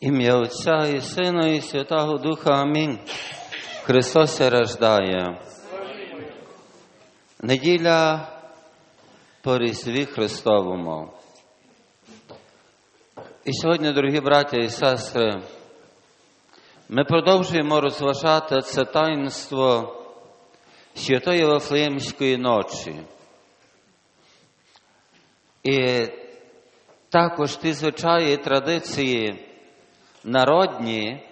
Ім'я Отця і Сина, і Святого Духа. Амінь. Христос се рождає. Неділя по Різдві Христовому. І сьогодні, дорогі браття і сестри, ми продовжуємо розважати це таїнство святої Вафлеємської ночі. І також ті звичаї і традиції народні,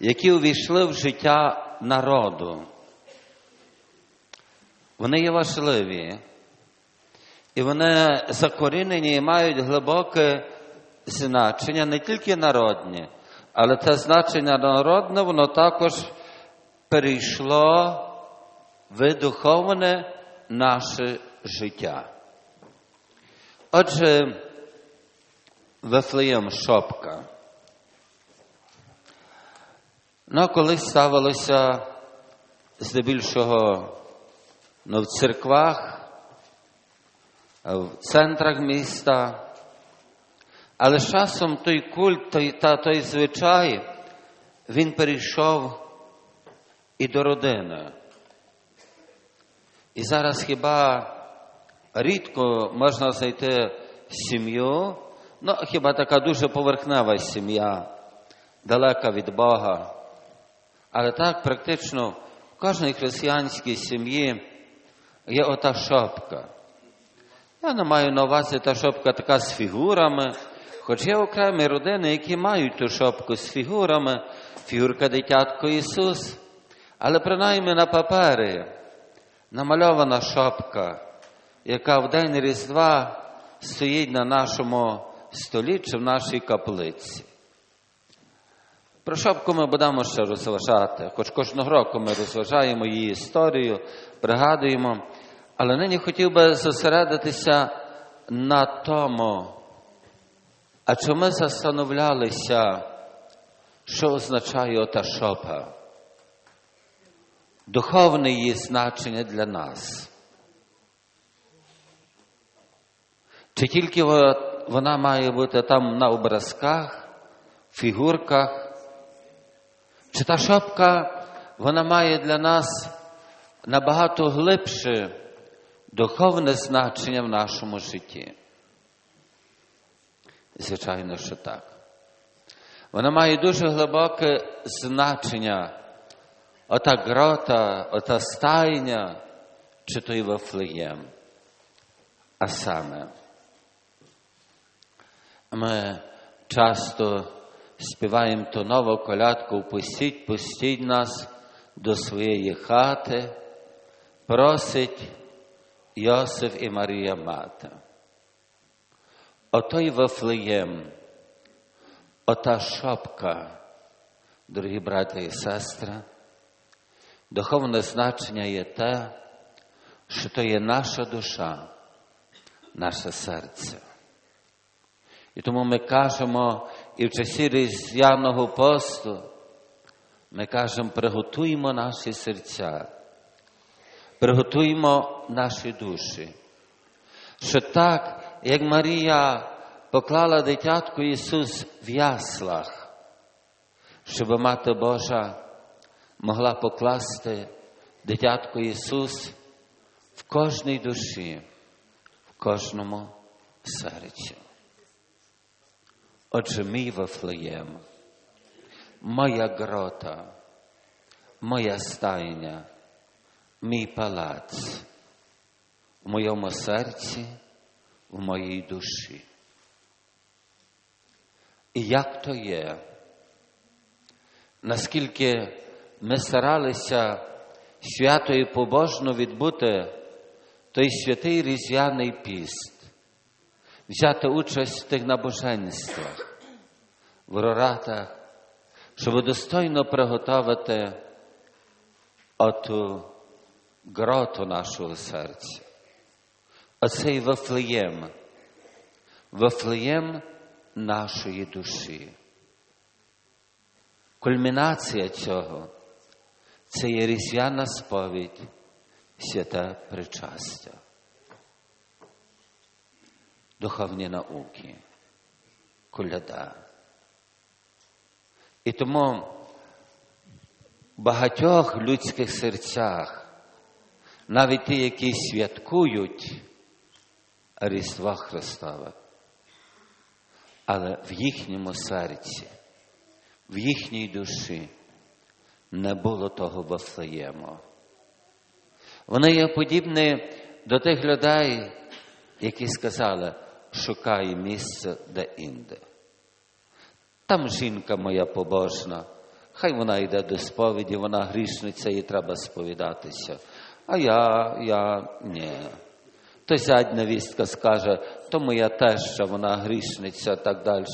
які увійшли в життя народу. Вони є важливі, і вони закорінені і мають глибоке значення не тільки народні, але це значення народне, воно також перейшло в духовне наше життя. Отже, Вифлеєм шопка. Ну, колись ставилося здебільшого ну, в церквах, в центрах міста, але з часом той культ той, та той звичай, він перейшов і до родини. І зараз хіба рідко можна знайти сім'ю, ну хіба така дуже поверхнева сім'я, далека від Бога. Але так практично в кожній християнській сім'ї є ота шопка. Я не маю на увазі та шопка така з фігурами, хоч є окремі родини, які мають ту шопку з фігурами, фігурка дитятко Ісус, але принаймні на папері намальована шопка, яка в день Різдва стоїть на нашому столі чи в нашій каплиці. Про шапку ми будемо ще розважати, хоч кожного року ми розважаємо її історію, пригадуємо, але нині хотів би зосередитися на тому, а чи ми застановлялися, що означає ота шопа, духовне її значення для нас. Чи тільки вона має бути там на образках, фігурках, чи та шапка, вона має для нас набагато глибше духовне значення в нашому житті? Звичайно, що так. Вона має дуже глибоке значення, ота грота, ота стайня, чи той Вафлеєм. А саме, ми часто співаємо ту нову колядку «Впустіть, пустіть нас до своєї хати, просить Йосиф і Марія Мати. Отой Вафлеєм, ота шопка, дорогі брати і сестри, духовне значення є те, що то є наша душа, наше серце. І тому ми кажемо і в часі різдвяного посту, ми кажемо, приготуємо наші серця, приготуємо наші душі. Що так, як Марія поклала дитятку Ісус в яслах, щоб Мати Божа могла покласти дитятку Ісус в кожній душі, в кожному серці. Отже, мій Вафлеєм, моя грота, моя стайня, мій палац в моєму серці, в моїй душі. І як то є, наскільки ми старалися свято і побожно відбути той святий різдвяний піст, взяти участь в тих набоженствах, в роратах, щоб достойно приготувати оту гроту нашого серця. Оцей Вафлеєм, Вафлеєм нашої душі. Кульмінація цього це є різдвяна сповідь, святе причастя. Духовні науки, коляда. І тому в багатьох людських серцях, навіть ті, які святкують Різдва Христове, але в їхньому серці, в їхній душі не було того Вафлеєму. Вони є подібні до тих людей, які сказали, шукай місце де інде. Там жінка моя побожна, хай вона йде до сповіді, вона грішниця, їй треба сповідатися. А я, я ні. То зять невістка скаже, то моя теща, вона грішниця, так далі.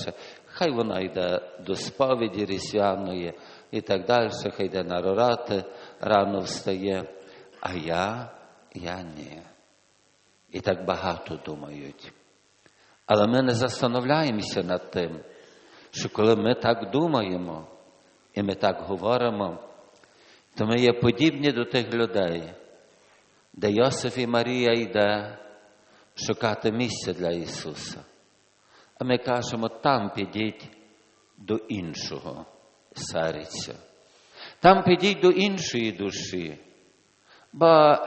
Хай вона йде до сповіді різдвяної і так далі, хай йде на рорати, рано встає. А я, я ні. І так багато думають. Але ми не застановляємося над тим, що коли ми так думаємо і ми так говоримо, то ми є подібні до тих людей, де Йосиф і Марія йде шукати місця для Ісуса. А ми кажемо, там підіть до іншого серця. Там підіть до іншої душі, бо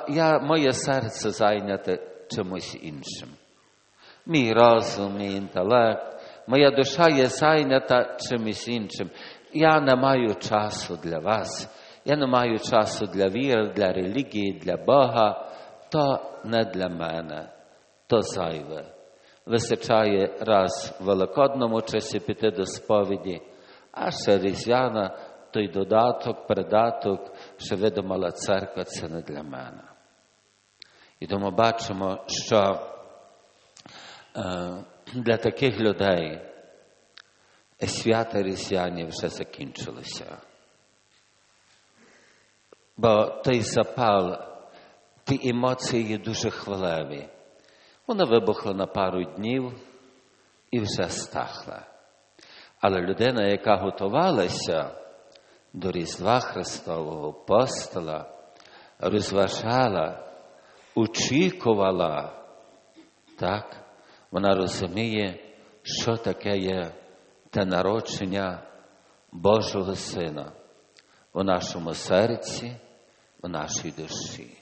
я, моє серце зайняте чимось іншим. Мій розум, мій інтелект, моя душа є зайнята чимось іншим. Я не маю часу для вас, я не маю часу для віри, для релігії, для Бога. То не для мене, то зайве. Вистачає раз в великодному часі піти до сповіді, а ще різдвяна, той додаток, придаток, що видумала церква, це не для мене. І тому бачимо, що для таких людей свята різдвяні вже закінчилися. Бо той запал, ті емоції є дуже хвилеві. Вона вибухла на пару днів і вже стахла. Але людина, яка готувалася до Різдва Христового постола, розважала, очікувала, так, вона розуміє, що таке є те народження Божого Сина у нашому серці, у нашій душі.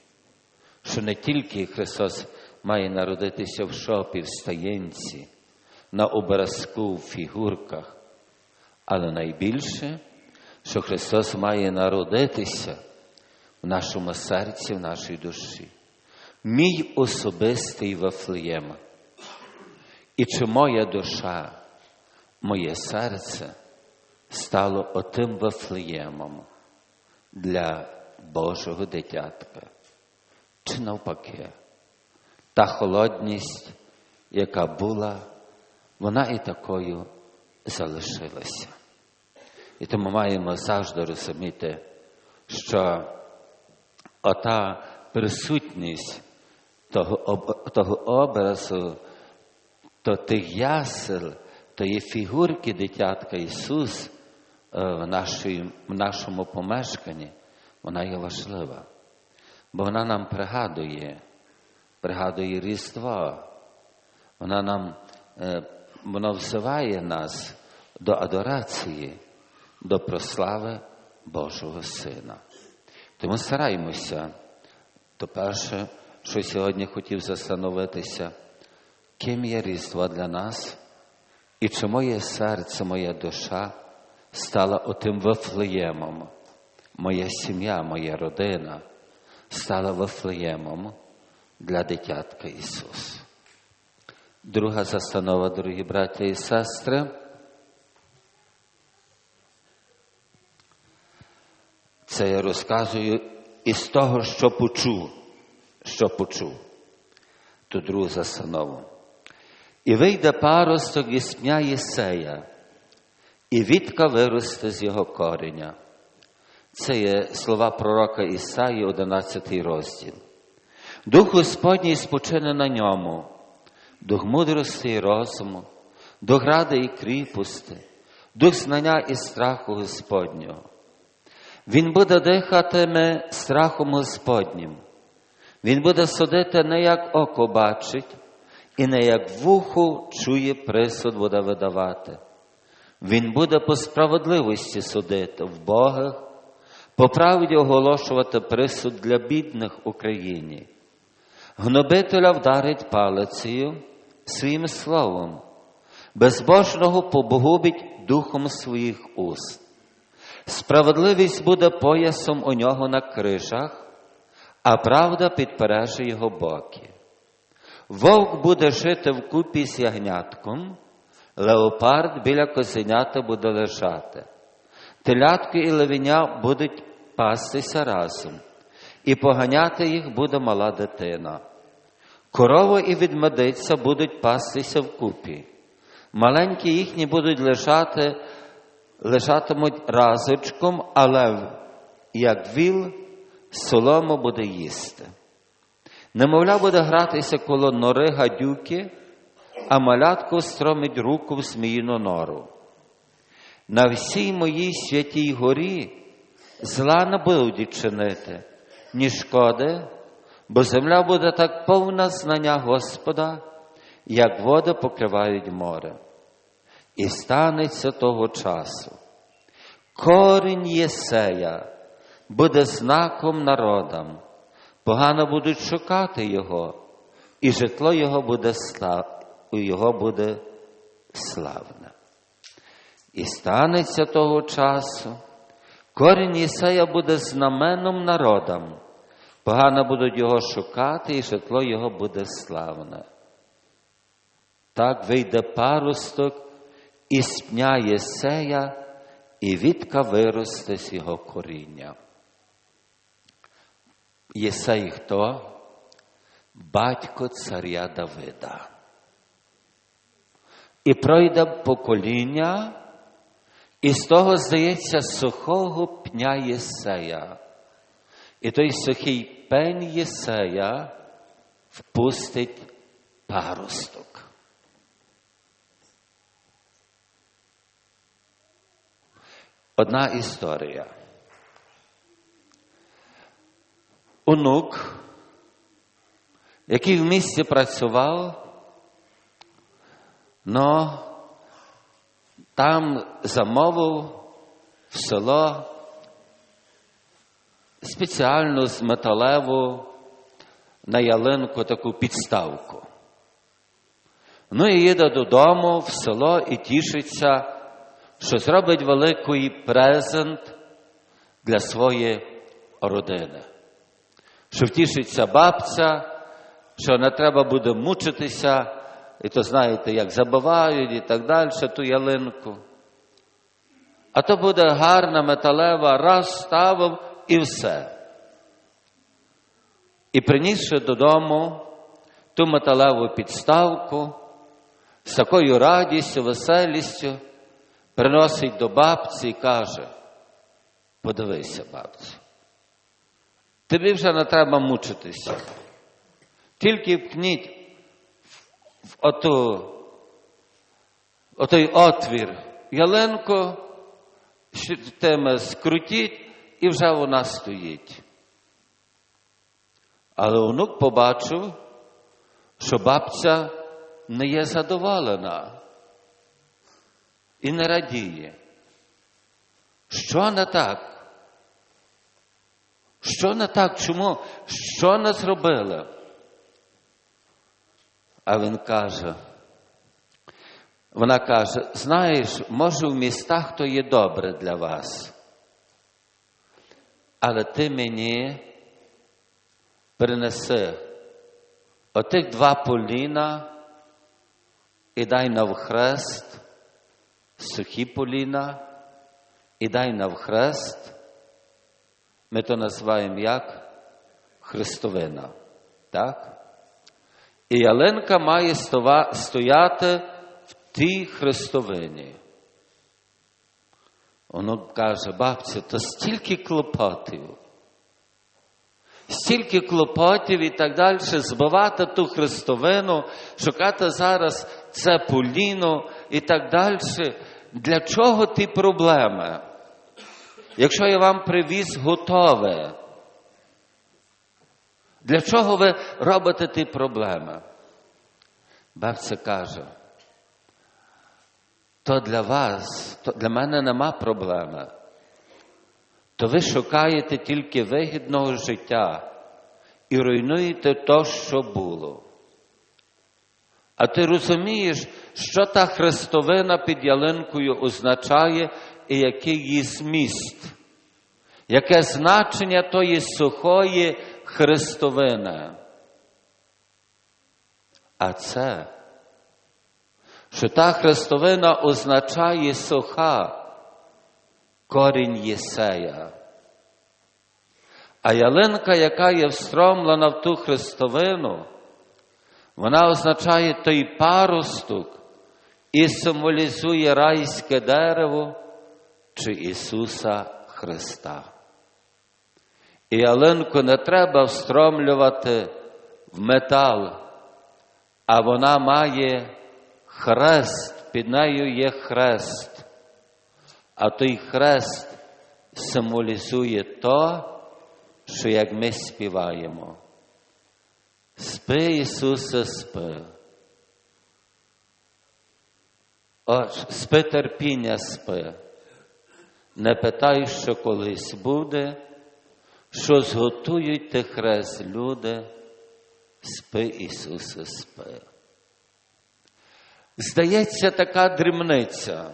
Що не тільки Христос має народитися в шопі, в стаєнці, на образку, в фігурках, але найбільше, що Христос має народитися в нашому серці, в нашій душі. Мій особистий Вафлеєм. І чи моя душа, моє серце стало отим Вафлеємом для Божого дитятка? Чи навпаки? Та холодність, яка була, вона і такою залишилася. І тому маємо завжди розуміти, що ота присутність того того образу, то тих ясел, тої фігурки дитятка Ісус в, нашій, в нашому помешканні, вона є важлива, бо вона нам пригадує пригадує Різдво. Вона нам вона взиває нас до адорації, до прослави Божого Сина. Тому стараємося, то перше, що сьогодні хотів застановитися, ким є Різдво для нас, і чи моє серце, моя душа стала отим Вифлеємом, моя сім'я, моя родина стала Вифлеємом для дитятка Ісус. Друга застанова, дорогі браття і сестри. Це я розказую із того, що почув, що почув. То другу застанову. І вийде паросток із пня Єсея, і вітка виросте з його кореня. Це є слова пророка Ісаї, 11 розділ. Дух Господній спочине на ньому, дух мудрості і розуму, дух ради і кріпости, дух знання і страху Господнього. Він буде дихатиме страхом Господнім. Він буде судити не як око бачить, і не як вухо чує присуд буде видавати. Він буде по справедливості судити в Богах, по правді оголошувати присуд для бідних в Україні. Гнобителя вдарить палицею своїм словом, безбожного побогубить духом своїх уст. Справедливість буде поясом у нього на крижах, а правда підпереже його боки. Вовк буде жити вкупі з ягнятком, леопард біля козенята буде лежати. Телятки і левеня будуть пастися разом, і поганяти їх буде мала дитина. Корова і відмедиця будуть пастися вкупі. Маленькі їхні будуть лежати, лежатимуть разочком, але як віл, солому буде їсти. Немовля буде гратися коло нори гадюки, а малятко стромить руку в зміїну нору. На всій моїй святій горі зла не будуть чинити, ні шкоди, бо земля буде так повна знання Господа, як води покривають море. І станеться того часу. Корінь Єсея буде знаком народам, погано будуть шукати його, і житло його буде слав... його буде славне. І станеться того часу, корінь Єсея буде знаменом народам, погано будуть його шукати, і житло його буде славне. Так вийде парусток із пня Єсея, і відка виросте з його коріння. Єсей хто? Батько царя Давида. І пройде покоління, і з того здається сухого пня Єсея. І той сухий пень Єсея впустить паросток. Одна історія. Онук, який в місті працював, но там замовив в село спеціальну з металеву на ялинку таку підставку. Ну і їде додому в село і тішиться, що зробить великий презент для своєї родини. Що втішиться бабця, що не треба буде мучитися, і то знаєте, як забивають і так далі ту ялинку. А то буде гарна металева, раз ставив і все. І принісши додому ту металеву підставку з такою радістю, веселістю, приносить до бабці і каже, подивися, бабцю, тобі вже не треба мучитися. Тільки вкніть в оту, отой отвір ялинку, теми скрутіть, і вже вона стоїть. Але онук побачив, що бабця не є задоволена і не радіє. Що не так? Що не так? Чому? Що не зробили? А він каже, вона каже, знаєш, може в містах то є добре для вас, але ти мені принеси отих два поліна і дай навхрест, сухі поліна, і дай навхрест, ми то називаємо як Христовина. Так? І ялинка має стояти в тій Христовині. Воно каже, бабця, то стільки клопотів, стільки клопотів і так далі, збивати ту Христовину, шукати зараз це поліно і так далі. Для чого ті проблеми? Якщо я вам привіз готове, для чого ви робите ті проблеми? Бабця каже, то для вас, то для мене нема проблеми. То ви шукаєте тільки вигідного життя і руйнуєте то, що було. А ти розумієш, що та хрестовина під ялинкою означає і який зміст, яке значення тої сухої хрестовини. А це, що та хрестовина означає суха, корінь Єсея. А ялинка, яка є встромлена в ту хрестовину, вона означає той паросток і символізує райське дерево чи Ісуса Христа. І ялинку не треба встромлювати в метал, а вона має хрест, під нею є хрест. А той хрест символізує то, що як ми співаємо. Спи, Ісусе, спи. О, спи терпіння спи. Не питай, що колись буде, що зготують ти хрест, люди, спи, Ісусе, спи. Здається, така дрібниця.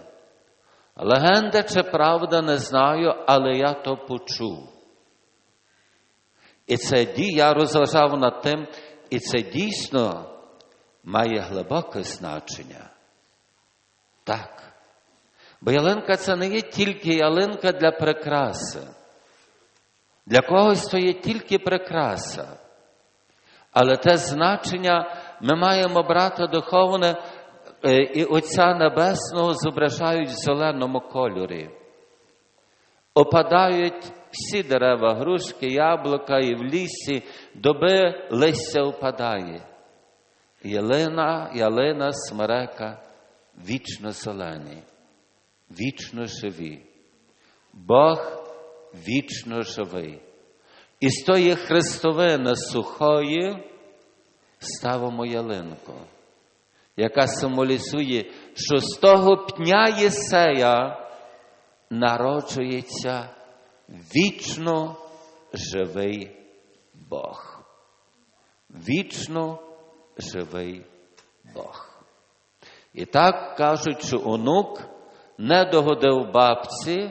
Легенда чи правда не знаю, але я то почув. І це я розважав над тим, і це дійсно має глибоке значення. Так. Бо ялинка це не є тільки ялинка для прикраси. Для когось то є тільки прикраса. Але те значення ми маємо брати духовне і Отця Небесного зображають в зеленому кольорі. Опадають всі дерева, грушки, яблука і в лісі, доби листя опадає. Ялина, ялина, смерека вічно зелені, вічно живі. Бог вічно живий. І з тої хрестовини сухої ставимо ялинку, яка символізує, що з того пня Єсея народжується вічно живий Бог. Вічно живий Бог. І так кажуть, що онук не догодив бабці,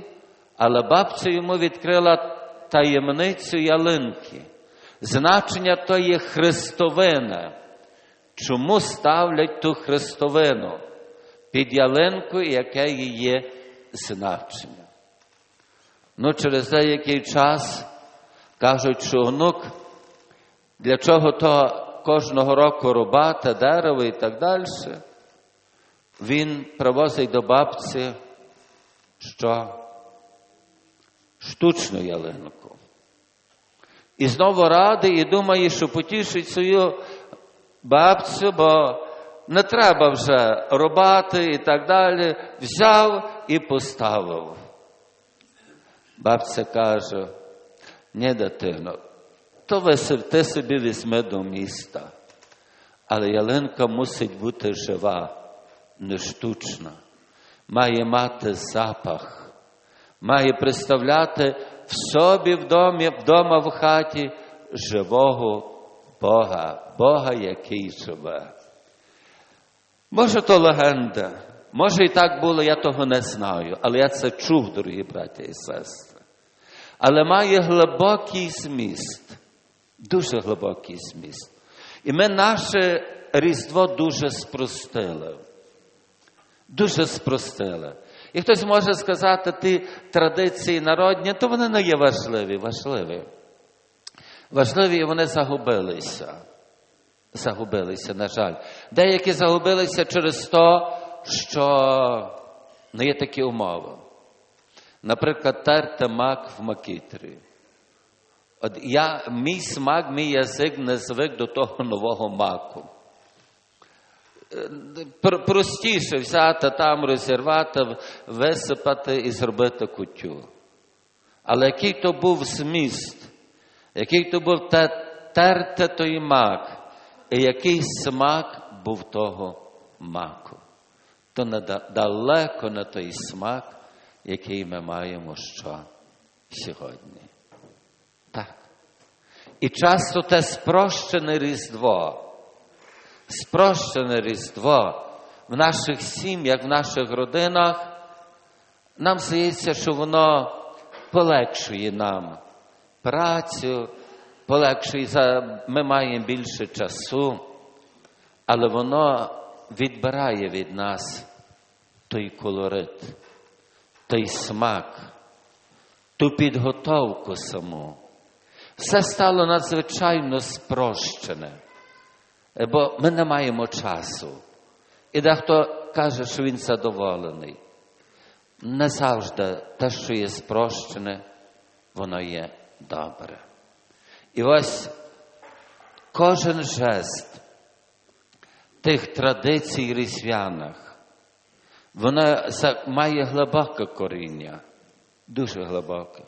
але бабця йому відкрила таємницю ялинки. Значення то є хрестовина. Чому ставлять ту хрестовину під ялинку, яке її значення? Ну, через деякий час кажуть, що онук, для чого то кожного року рубати дерево і так далі, він привозить до бабці що штучну ялинку. І знову радий і думає, що потішить свою бабцю, бо не треба вже рубати і так далі. Взяв і поставив. Бабця каже, ні, дитино, то ти собі візьми до міста, але ялинка мусить бути жива, не штучна, має мати запах, має представляти в собі в домі, вдома в хаті живого Бога, Бога, який живе. Може, то легенда, може і так було, я того не знаю, але я це чув, дорогі браті і сестри. Але має глибокий зміст, дуже глибокий зміст. І ми наше Різдво дуже спростили. Дуже спростили. І хтось може сказати, ті традиції народні, то вони не є важливі, важливі. Важливі і вони загубилися. Загубилися, на жаль. Деякі загубилися через те, що не є такі умови. Наприклад, терти мак в макітрі. От я, Мій смак, мій язик не звик до того нового маку. Простіше взяти там, розірвати, висипати і зробити кутю. Але який то був зміст, який то був терти той мак, і який смак був того маку. то не да- далеко не той смак, який ми маємо що сьогодні. Так. І часто те спрощене Різдво, спрощене Різдво в наших сім'ях, в наших родинах, нам здається, що воно полегшує нам працю, полегшує, ми маємо більше часу, але воно відбирає від нас той колорит, той смак, ту підготовку саму. Все стало надзвичайно спрощене, бо ми не маємо часу. І дехто каже, що він задоволений. Не завжди те, що є спрощене, воно є добре. І ось кожен жест тих традицій різдвяних, вона має глибоке коріння, дуже глибоке.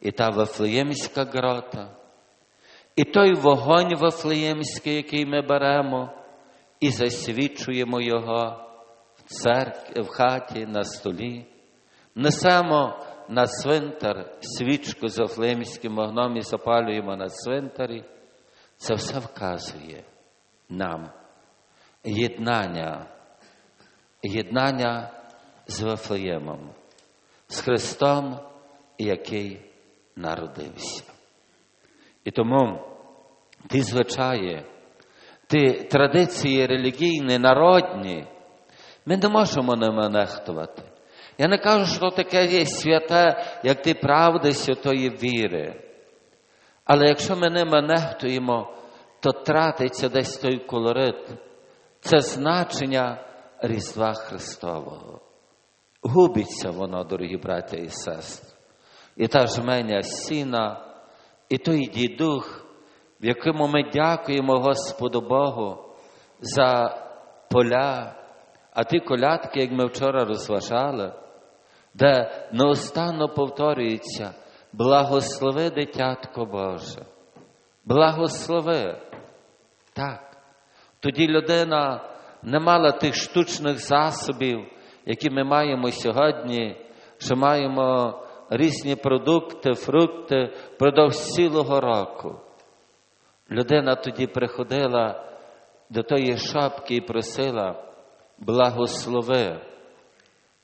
І та Вифлеємська грота, і той вогонь Вифлеємський, який ми беремо, і засвічуємо його в церкві, в хаті, на столі. Несемо на цвинтар свічку з Вифлеємським вогном і запалюємо на цвинтарі. Це все вказує нам єднання, єднання з Вифлеємом, з Христом, який народився. І тому ті звичаї, ті традиції релігійні, народні, ми не можемо ними нехтувати. Я не кажу, що таке є святе, як ти правди святої віри. Але якщо ми ними нехтуємо, то тратиться десь той колорит. Це значення Різдва Христового. Губиться воно, дорогі браття і сестри. І та жменя сіна, і той дідух, в якому ми дякуємо Господу Богу за поля, а ті колядки, як ми вчора розважали, де неостанно повторюється благослови дитятко Боже. Благослови. Так. Тоді людина не мала тих штучних засобів, які ми маємо сьогодні, що маємо різні продукти, фрукти впродовж цілого року. Людина тоді приходила до тої шапки і просила благослови,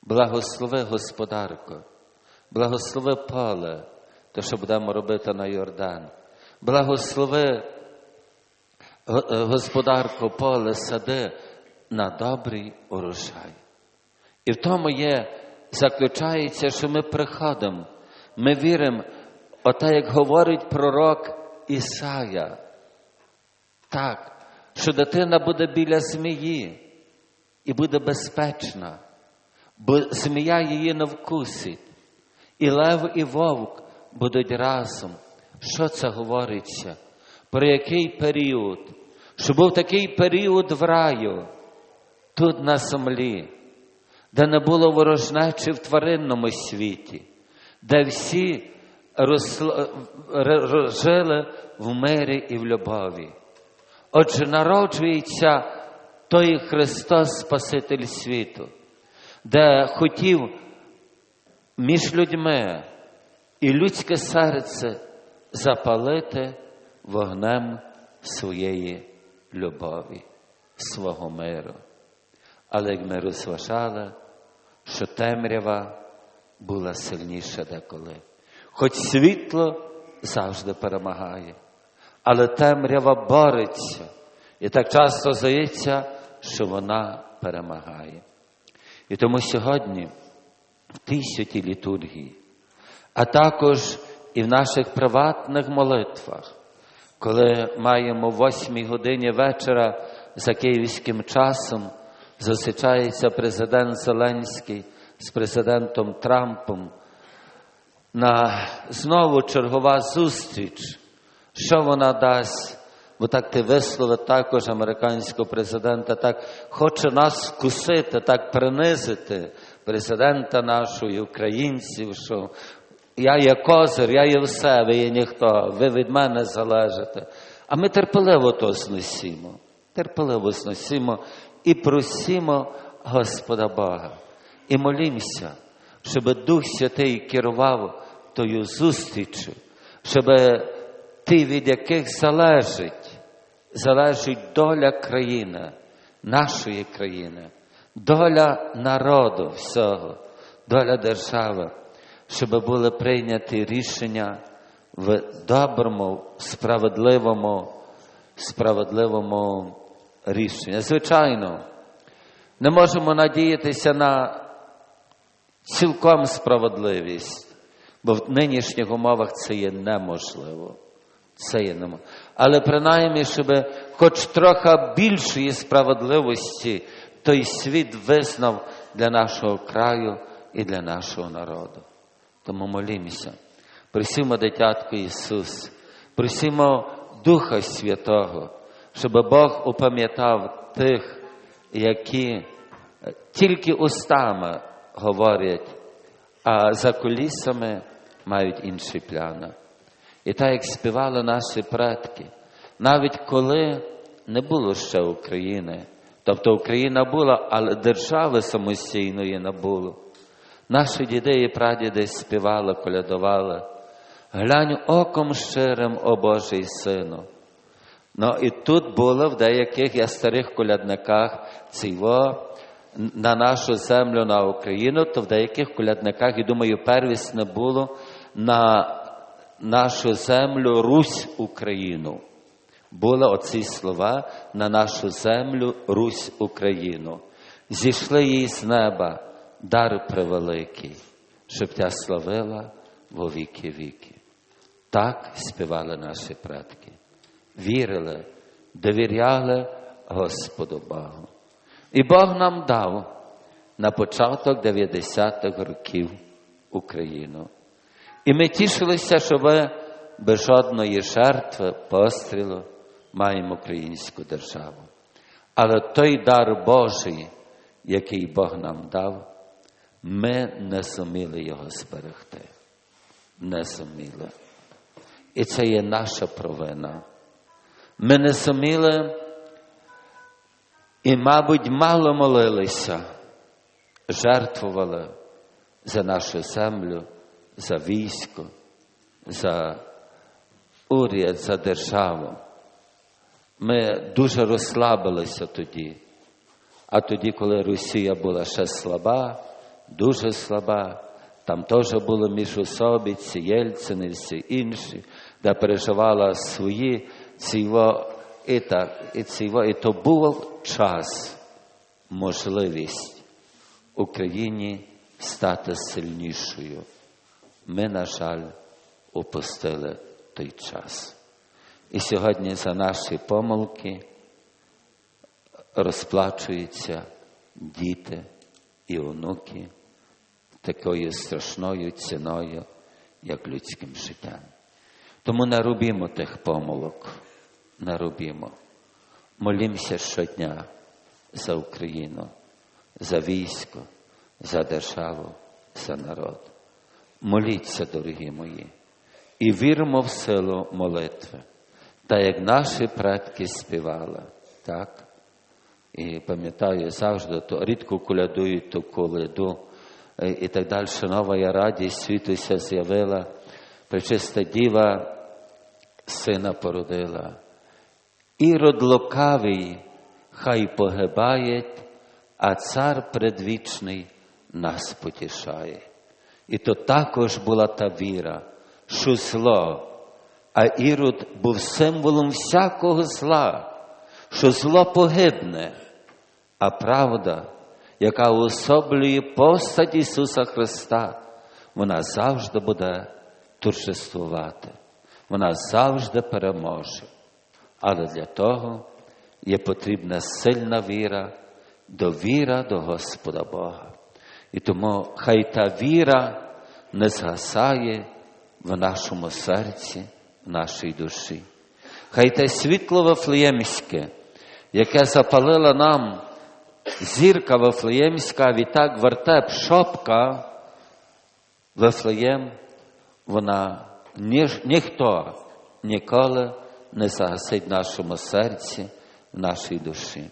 благослови господарко, благослови поле, те, що будемо робити на Йордан. Благослови го- е, господарко поле сади на добрий урожай. І в тому є, заключається, що ми приходимо, ми віримо, оте, як говорить пророк Ісая, так, що дитина буде біля змії і буде безпечна, бо змія її не вкусить, і лев, і вовк будуть разом. Що це говориться? Про який період? Що був такий період в раю, тут на землі, де не було ворожнечі в тваринному світі, де всі росла- р- р- жили в мирі і в любові. Отже, народжується той Христос, Спаситель світу, де хотів між людьми і людське серце запалити вогнем своєї любові, свого миру. Але як ми розважали, що темрява була сильніша деколи. Хоч світло завжди перемагає, але темрява бореться. І так часто здається, що вона перемагає. І тому сьогодні в тій святій літургії, а також і в наших приватних молитвах, коли маємо в 8 годині вечора за київським часом, зустрічається президент Зеленський з президентом Трампом на знову чергова зустріч. Що вона дасть? Бо так ти вислови також американського президента, так хоче нас вкусити, так принизити президента нашого українців, що я є козир, я є все, ви є ніхто, ви від мене залежите. А ми терпеливо то зносимо, терпеливо зносимо і просимо, Господа Бога. І молімося, щоб Дух Святий керував тою зустрічю, щоб ті, від яких залежить, залежить доля країни, нашої країни, доля народу всього, доля держави, щоб були прийняті рішення в доброму, справедливому, справедливому рішенні. Звичайно, не можемо надіятися на цілком справедливість, бо в нинішніх умовах це є неможливо. Це є неможливо. Але принаймні, щоб хоч трохи більшої справедливості той світ визнав для нашого краю і для нашого народу. Тому молімося. Просимо, дитятко Ісус, просимо Духа Святого, щоб Бог упам'ятав тих, які тільки устами говорять, а за кулісами мають інші пляни. І так, як співали наші предки, навіть коли не було ще України, тобто Україна була, але держави самостійної не було. Наші діди і прадіди співали, колядували. Глянь оком щирим, о Божий сину. Ну і тут було в деяких я старих колядниках цього на нашу землю, на Україну, то в деяких колядниках, і думаю, первісне було на нашу землю Русь Україну. Були оці слова на нашу землю Русь Україну. Зійшли їй з неба дар превеликий, щоб тя славила во віки віки. Так співали наші предки. Вірили, довіряли Господу Богу. І Бог нам дав на початок 90-х років Україну. І ми тішилися, що ми без жодної жертви, пострілу маємо українську державу. Але той дар Божий, який Бог нам дав, ми не зуміли його зберегти. Не зуміли. І це є наша провина. Ми не зуміли і, мабуть, мало молилися, жертвували за нашу землю, за військо, за уряд, за державу. Ми дуже розслабилися тоді. А тоді, коли Росія була ще слаба, дуже слаба, там теж були міжособиці, Єльцини, всі інші, де переживала свої ціво, і так, і. І то був час, можливість Україні стати сильнішою. Ми, на жаль, упустили той час. І сьогодні за наші помилки розплачуються діти і онуки такою страшною ціною, як людським життям. Тому не робімо тих помилок, не робімо. Молімося щодня за Україну, за військо, за державу, за народ. Моліться, дорогі мої, і віримо в силу молитви, так як наші предки співали, так? І пам'ятаю, завжди то рідко колядують ту коляду, і так далі. Нова радість світуся з'явила, пречиста діва сина породила. Ірод лукавий, хай погибає, а цар предвічний нас потішає. І то також була та віра, що зло, а ірод був символом всякого зла, що зло погибне, а правда, яка уособлює постать Ісуса Христа, вона завжди буде торжествувати, вона завжди переможе. Але для того є потрібна сильна віра, довіра до Господа Бога. І тому хай та віра не згасає в нашому серці, в нашій душі. Хай те світло Вифлеємське, яке запалила нам зірка Вифлеємська, відтак вертеп шопка Вифлеєм, вона ні, ніхто ніколи не загасить в нашому серці, в нашій душі.